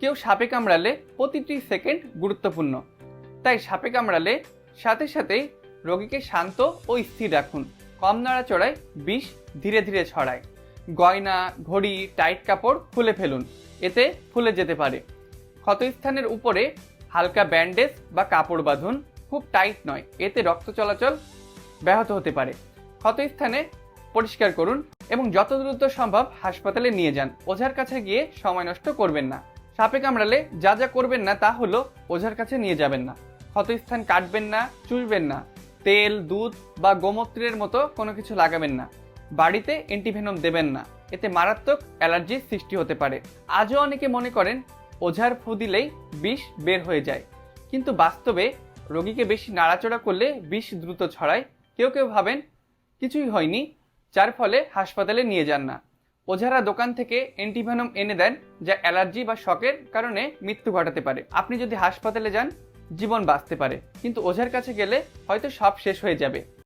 কেউ সাপে কামড়ালে প্রতিটি সেকেন্ড গুরুত্বপূর্ণ। তাই সাপে কামড়ালে সাথে সাথেই রোগীকে শান্ত ও স্থির রাখুন। কম নাড়াচড়ায় বিষ ধীরে ধীরে ছড়ায়। গয়না, ঘড়ি, টাইট কাপড় খুলে ফেলুন। এতে ফুলে যেতে পারে। ক্ষতস্থানের উপরে হালকা ব্যান্ডেজ বা কাপড় বাঁধুন। খুব টাইট নয়, এতে রক্ত চলাচল ব্যাহত হতে পারে। ক্ষতস্থানে পরিষ্কার করুন এবং যত দ্রুত সম্ভব হাসপাতালে নিয়ে যান। ওঝার কাছে গিয়ে সময় নষ্ট করবেন না। সাপে কামড়ালে যা যা করবেন না তা হলো ওঝার কাছে নিয়ে যাবেন না। ক্ষতস্থান কাটবেন না, চুষবেন না। তেল, দুধ বা গোমূত্রের মতো কোনো কিছু লাগাবেন না। বাড়িতে অ্যান্টিভেনম দেবেন না। এতে মারাত্মক অ্যালার্জির সৃষ্টি হতে পারে। আজও অনেকে মনে করেন ওঝার ফু দিলেই বিষ বের হয়ে যায়। কিন্তু বাস্তবে রোগীকে বেশি নাড়াচড়া করলে বিষ দ্রুত ছড়ায়। কেউ কেউ ভাবেন কিছুই হয়নি, যার ফলে হাসপাতালে নিয়ে যান না। ওঝারা দোকান থেকে অ্যান্টিভেনম এনে দেন যা অ্যালার্জি বা শকের কারণে মৃত্যু ঘটাতে পারে। আপনি যদি হাসপাতালে যান, জীবন বাঁচতে পারে। কিন্তু ওঝার কাছে গেলে হয়তো সব শেষ হয়ে যাবে।